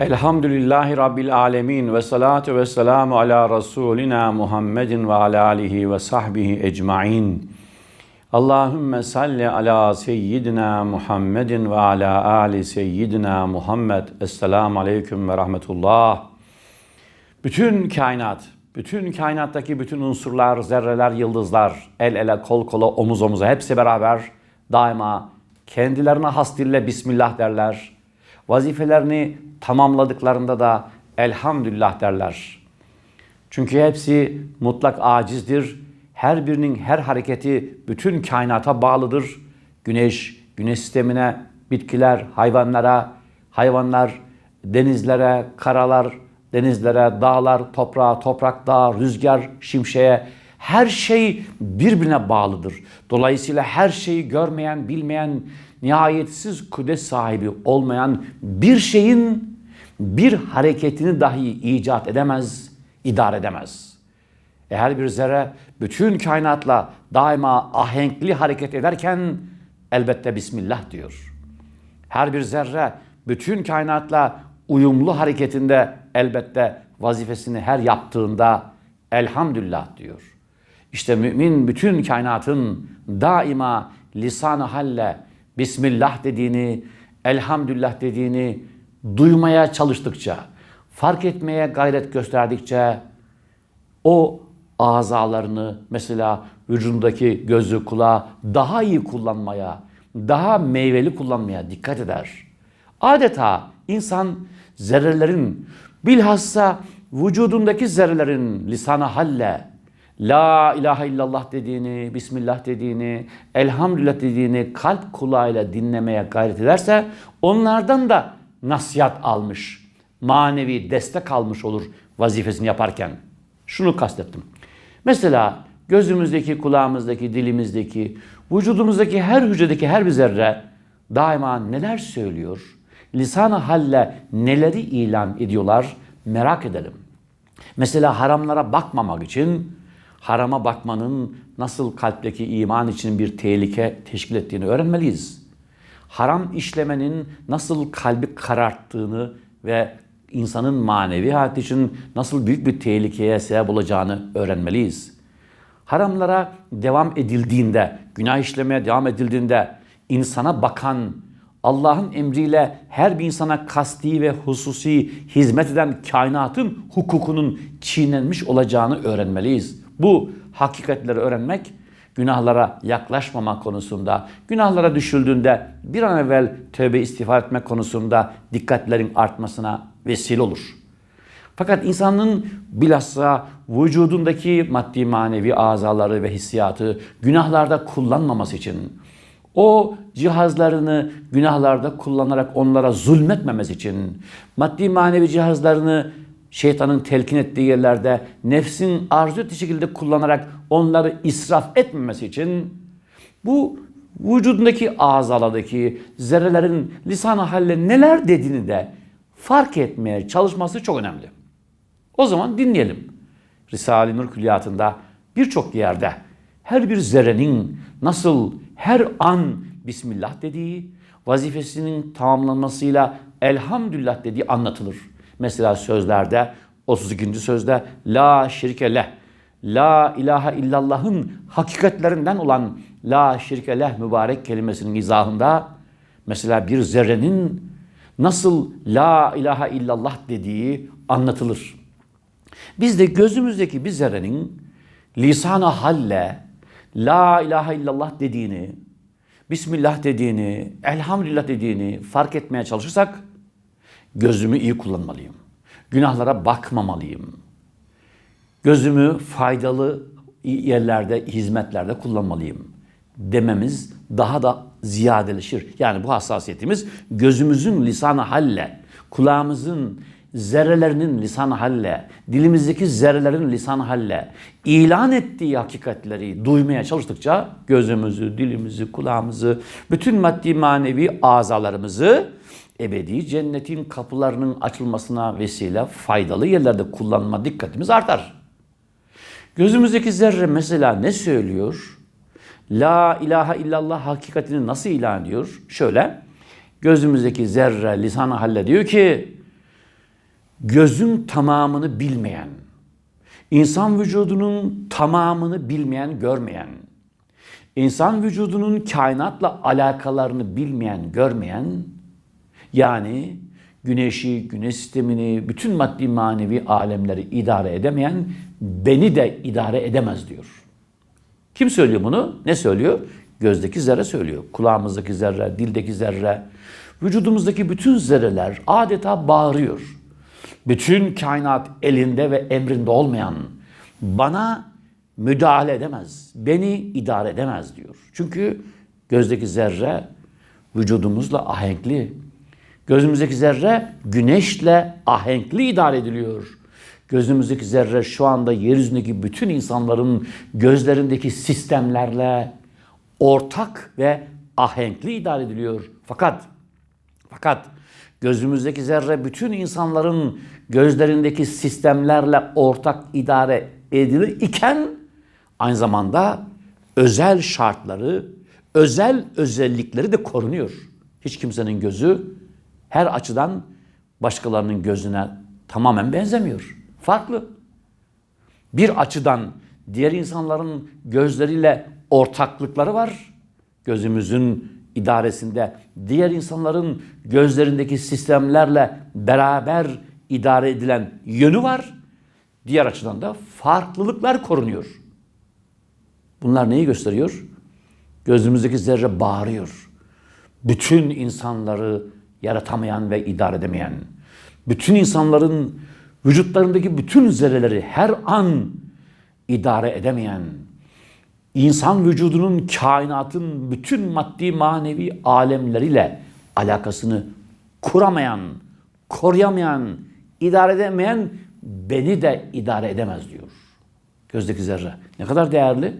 Elhamdülillahi Rabbil Alemin ve salatu ve selamu ala Resulina Muhammedin ve ala alihi ve sahbihi ecmain. Allahümme salli ala seyyidina Muhammedin ve ala ali seyyidina Muhammed. Esselamu aleyküm ve rahmetullah. Bütün kainat, bütün kainattaki bütün unsurlar, zerreler, yıldızlar, el ele, kol kola, omuz omuza hepsi beraber daima kendilerine has dille Bismillah derler. Vazifelerini tamamladıklarında da elhamdülillah derler. Çünkü hepsi mutlak acizdir. Her birinin her hareketi bütün kainata bağlıdır. Güneş, güneş sistemine, bitkiler, hayvanlara, hayvanlar denizlere, karalar, denizlere, dağlar, toprağa, toprak, dağ, rüzgar, şimşeğe her şey birbirine bağlıdır. Dolayısıyla her şeyi görmeyen, bilmeyen, nihayetsiz kudret sahibi olmayan bir şeyin bir hareketini dahi icat edemez, idare edemez. E her bir zerre bütün kainatla daima ahenkli hareket ederken elbette Bismillah diyor. Her bir zerre bütün kainatla uyumlu hareketinde elbette vazifesini her yaptığında elhamdülillah diyor. İşte mümin bütün kainatın daima lisan-ı halle Bismillah dediğini, elhamdülillah dediğini duymaya çalıştıkça, fark etmeye gayret gösterdikçe o azalarını mesela vücudundaki gözü, kulağı daha iyi kullanmaya, daha meyveli kullanmaya dikkat eder. Adeta insan zerrelerin bilhassa vücudundaki zerrelerin lisana halle La ilahe illallah dediğini, Bismillah dediğini, Elhamdülillah dediğini kalp kulağıyla dinlemeye gayret ederse onlardan da nasihat almış, manevi destek almış olur vazifesini yaparken. Şunu kastettim. Mesela gözümüzdeki, kulağımızdaki, dilimizdeki, vücudumuzdaki her hücredeki her bir zerre daima neler söylüyor? Lisan-ı halle neleri ilan ediyorlar merak edelim. Mesela haramlara bakmamak için harama bakmanın nasıl kalpteki iman için bir tehlike teşkil ettiğini öğrenmeliyiz. Haram işlemenin nasıl kalbi kararttığını ve insanın manevi hayatı için nasıl büyük bir tehlikeye sebep olacağını öğrenmeliyiz. Haramlara devam edildiğinde, günah işlemeye devam edildiğinde insana bakan, Allah'ın emriyle her bir insana kasti ve hususi hizmet eden kainatın hukukunun çiğnenmiş olacağını öğrenmeliyiz. Bu hakikatleri öğrenmek günahlara yaklaşmama konusunda, günahlara düşüldüğünde bir an evvel tövbe istiğfar etmek konusunda dikkatlerin artmasına vesile olur. Fakat insanın bilhassa vücudundaki maddi manevi azaları ve hissiyatı günahlarda kullanmaması için, o cihazlarını günahlarda kullanarak onlara zulmetmemesi için, maddi manevi cihazlarını şeytanın telkin ettiği yerlerde nefsin arzu ettiği şekilde kullanarak onları israf etmemesi için bu vücudundaki azaladaki zerrelerin lisan-ı halle neler dediğini de fark etmeye çalışması çok önemli. O zaman dinleyelim. Risale-i Nur Külliyatı'nda birçok yerde her bir zerrenin nasıl her an Bismillah dediği, vazifesinin tamamlanmasıyla elhamdülillah dediği anlatılır. Mesela sözlerde 32. sözde la şirke leh. La ilahe illallah'ın hakikatlerinden olan la şirke leh mübarek kelimesinin izahında mesela bir zerrenin nasıl la ilahe illallah dediği anlatılır. Biz de gözümüzdeki bir zerrenin lisana halle la ilahe illallah dediğini, Bismillah dediğini, elhamdülillah dediğini fark etmeye çalışırsak Gözümü iyi kullanmalıyım. Günahlara bakmamalıyım. Gözümü faydalı yerlerde, hizmetlerde kullanmalıyım dememiz daha da ziyadeleşir. Yani bu hassasiyetimiz gözümüzün lisanı halle, kulağımızın zerrelerinin lisan halle, dilimizdeki zerrelerin lisan halle ilan ettiği hakikatleri duymaya çalıştıkça gözümüzü, dilimizi, kulağımızı, bütün maddi manevi azalarımızı ebedi cennetin kapılarının açılmasına vesile faydalı yerlerde kullanma dikkatimiz artar. Gözümüzdeki zerre mesela ne söylüyor? La ilahe illallah hakikatini nasıl ilan ediyor? Şöyle, gözümüzdeki zerre lisan halle diyor ki, gözün tamamını bilmeyen, insan vücudunun tamamını bilmeyen, görmeyen, insan vücudunun kainatla alakalarını bilmeyen, görmeyen, yani güneşi, güneş sistemini, bütün maddi manevi alemleri idare edemeyen beni de idare edemez diyor. Kim söylüyor bunu? Ne söylüyor? Gözdeki zerre söylüyor. Kulağımızdaki zerre, dildeki zerre, vücudumuzdaki bütün zerreler adeta bağırıyor. Bütün kainat elinde ve emrinde olmayan bana müdahale edemez, beni idare edemez diyor. Çünkü gözdeki zerre vücudumuzla ahenkli. Gözümüzdeki zerre güneşle ahenkli idare ediliyor. Gözümüzdeki zerre şu anda yeryüzündeki bütün insanların gözlerindeki sistemlerle ortak ve ahenkli idare ediliyor. Fakat fakat gözümüzdeki zerre bütün insanların gözlerindeki sistemlerle ortak idare edilir iken aynı zamanda özel şartları, özel özellikleri de korunuyor. Hiç kimsenin gözü her açıdan başkalarının gözüne tamamen benzemiyor. Farklı. Bir açıdan diğer insanların gözleriyle ortaklıkları var. Gözümüzün idaresinde diğer insanların gözlerindeki sistemlerle beraber idare edilen yönü var. Diğer açıdan da farklılıklar korunuyor. Bunlar neyi gösteriyor? Gözümüzdeki zerre bağırıyor. Bütün insanları yaratamayan ve idare edemeyen, bütün insanların vücutlarındaki bütün zerreleri her an idare edemeyen, insan vücudunun kainatın bütün maddi manevi alemleriyle alakasını kuramayan, koruyamayan, idare edemeyen beni de idare edemez diyor. Gözdeki zerre. Ne kadar değerli?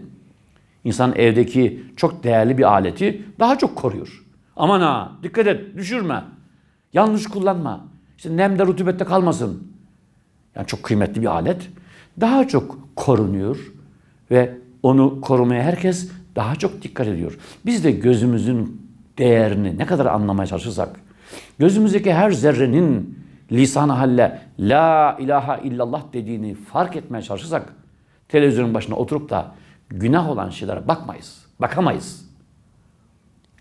İnsan evdeki çok değerli bir aleti daha çok koruyor. Aman ha dikkat et düşürme. Yanlış kullanma. İşte nemde rutubette kalmasın. Yani çok kıymetli bir alet. Daha çok korunuyor ve onu korumaya herkes daha çok dikkat ediyor. Biz de gözümüzün değerini ne kadar anlamaya çalışırsak, gözümüzdeki her zerrenin lisan halle la ilahe illallah dediğini fark etmeye çalışırsak, televizyonun başına oturup da günah olan şeylere bakmayız, bakamayız.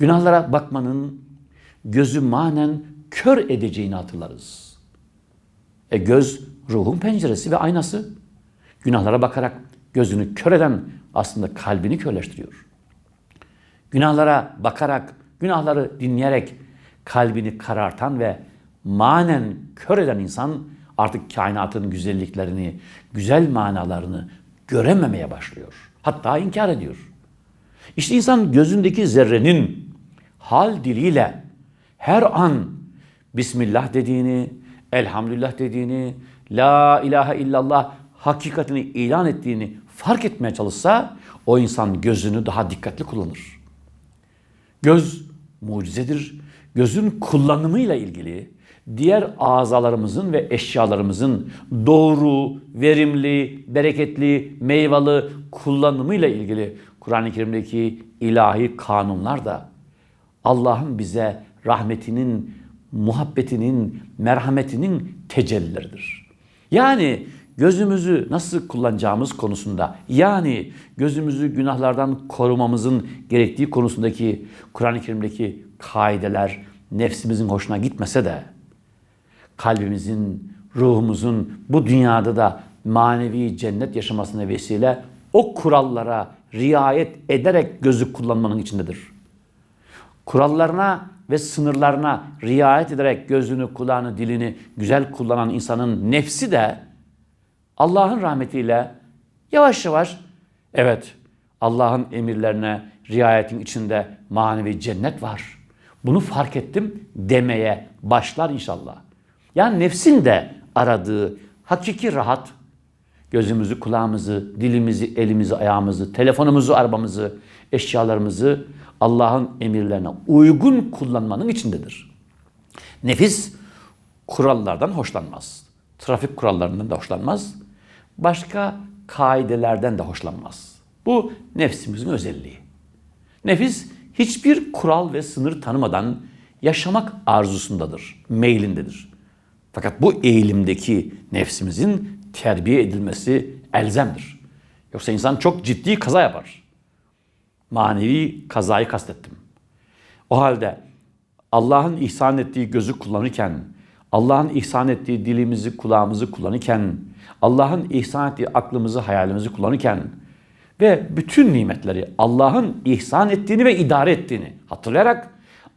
Günahlara bakmanın gözü manen kör edeceğini hatırlarız. E göz ruhun penceresi ve aynası. Günahlara bakarak gözünü kör eden aslında kalbini körleştiriyor. Günahlara bakarak, günahları dinleyerek kalbini karartan ve manen kör eden insan artık kainatın güzelliklerini, güzel manalarını görememeye başlıyor. Hatta inkar ediyor. İşte insan gözündeki zerrenin hal diliyle her an Bismillah dediğini, Elhamdülillah dediğini, La ilahe illallah hakikatini ilan ettiğini fark etmeye çalışsa o insan gözünü daha dikkatli kullanır. Göz mucizedir. Gözün kullanımıyla ilgili diğer azalarımızın ve eşyalarımızın doğru, verimli, bereketli, meyveli kullanımıyla ilgili Kur'an-ı Kerim'deki ilahi kanunlar da Allah'ın bize rahmetinin, muhabbetinin, merhametinin tecellileridir. Yani gözümüzü nasıl kullanacağımız konusunda yani gözümüzü günahlardan korumamızın gerektiği konusundaki Kur'an-ı Kerim'deki kaideler nefsimizin hoşuna gitmese de kalbimizin, ruhumuzun bu dünyada da manevi cennet yaşamasına vesile o kurallara riayet ederek gözü kullanmanın içindedir. Kurallarına ve sınırlarına riayet ederek gözünü, kulağını, dilini güzel kullanan insanın nefsi de Allah'ın rahmetiyle yavaş yavaş evet Allah'ın emirlerine riayetin içinde manevi cennet var. Bunu fark ettim demeye başlar inşallah. Yani nefsin de aradığı hakiki rahat gözümüzü, kulağımızı, dilimizi, elimizi, ayağımızı, telefonumuzu, arabamızı, eşyalarımızı Allah'ın emirlerine uygun kullanmanın içindedir. Nefis kurallardan hoşlanmaz. Trafik kurallarından da hoşlanmaz. Başka kaidelerden de hoşlanmaz. Bu nefsimizin özelliği. Nefis hiçbir kural ve sınır tanımadan yaşamak arzusundadır, meylindedir. Fakat bu eğilimdeki nefsimizin terbiye edilmesi elzemdir. Yoksa insan çok ciddi kaza yapar. Manevi kazayı kastettim. O halde Allah'ın ihsan ettiği gözü kullanırken, Allah'ın ihsan ettiği dilimizi, kulağımızı kullanırken, Allah'ın ihsan ettiği aklımızı, hayalimizi kullanırken ve bütün nimetleri Allah'ın ihsan ettiğini ve idare ettiğini hatırlayarak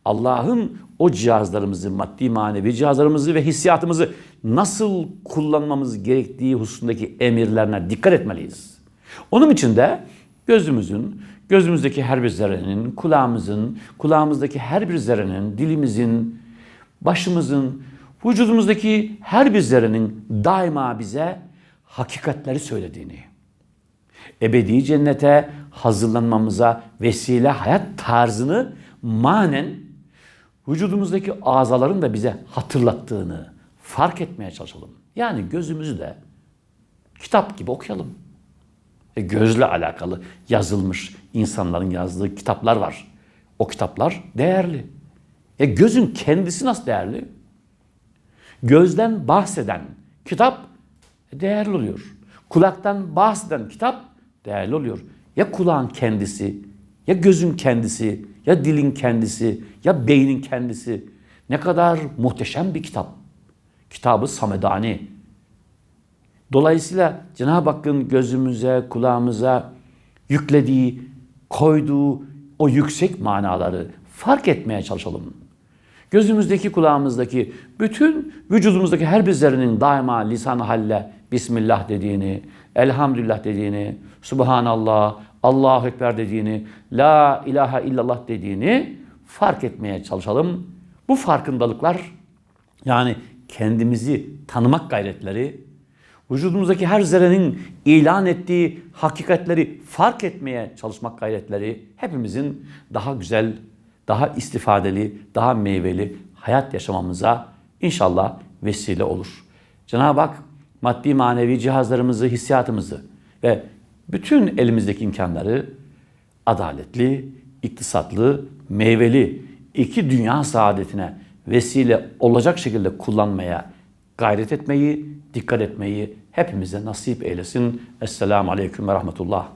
Allah'ın o cihazlarımızı, maddi manevi cihazlarımızı ve hissiyatımızı nasıl kullanmamız gerektiği hususundaki emirlerine dikkat etmeliyiz. Onun için de gözümüzün, gözümüzdeki her bir zerrenin, kulağımızın, kulağımızdaki her bir zerrenin, dilimizin, başımızın, vücudumuzdaki her bir zerrenin daima bize hakikatleri söylediğini, ebedi cennete hazırlanmamıza vesile hayat tarzını manen vücudumuzdaki azaların da bize hatırlattığını fark etmeye çalışalım. Yani gözümüzü de kitap gibi okuyalım. E, gözle alakalı yazılmış insanların yazdığı kitaplar var. O kitaplar değerli. E gözün kendisi nasıl değerli? Gözden bahseden kitap değerli oluyor. Kulaktan bahseden kitap değerli oluyor. Ya kulağın kendisi, ya gözün kendisi, ya dilin kendisi, ya beynin kendisi. Ne kadar muhteşem bir kitap. Kitabı Samedani. Dolayısıyla Cenab-ı Hakk'ın gözümüze, kulağımıza yüklediği, koyduğu o yüksek manaları fark etmeye çalışalım. Gözümüzdeki, kulağımızdaki, bütün vücudumuzdaki her bir zerrenin daima lisan halle Bismillah dediğini, Elhamdülillah dediğini, Subhanallah, Allahu Ekber dediğini, La ilahe illallah dediğini fark etmeye çalışalım. Bu farkındalıklar yani kendimizi tanımak gayretleri, vücudumuzdaki her zerrenin ilan ettiği hakikatleri fark etmeye çalışmak gayretleri hepimizin daha güzel, daha istifadeli, daha meyveli hayat yaşamamıza inşallah vesile olur. Cenab-ı Hak maddi manevi cihazlarımızı, hissiyatımızı ve bütün elimizdeki imkanları adaletli, iktisatlı, meyveli iki dünya saadetine vesile olacak şekilde kullanmaya gayret etmeyi, dikkat etmeyi hepimize nasip eylesin. Esselamu Aleyküm ve Rahmetullah.